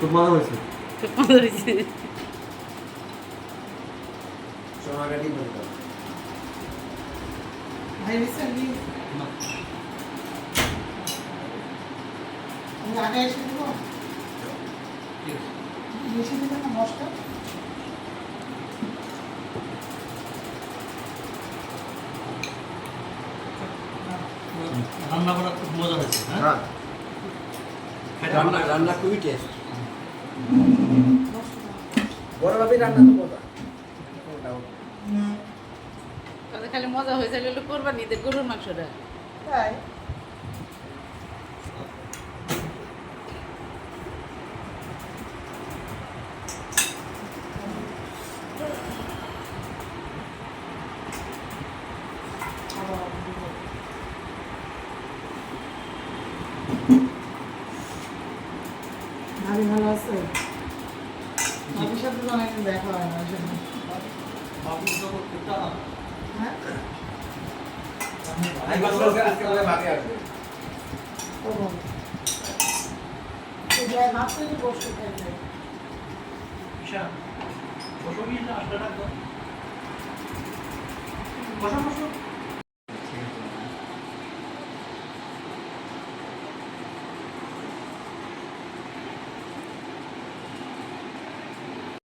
খুব মজা হয়েছে খুব মজা হয়েছে ভাই আমি আগে এসে দেবো? বেশি দেবে না মশলা রান্না করা খুব মজা হয়েছে হ্যাঁ? হ্যাঁ। রান্না রান্না খুবই টেস্ট বড় ভাবি রান্না তো মজা তাদের খালি মজা হয়েছে হলো কোরবানিতে গরুর মাংসটা। তাই। ভাবি ভালো আছে। ভাবির সাথে তো অনেকদিন দেখা হয় না। বাবুর হ্যাঁ? রাখব বসো বসো।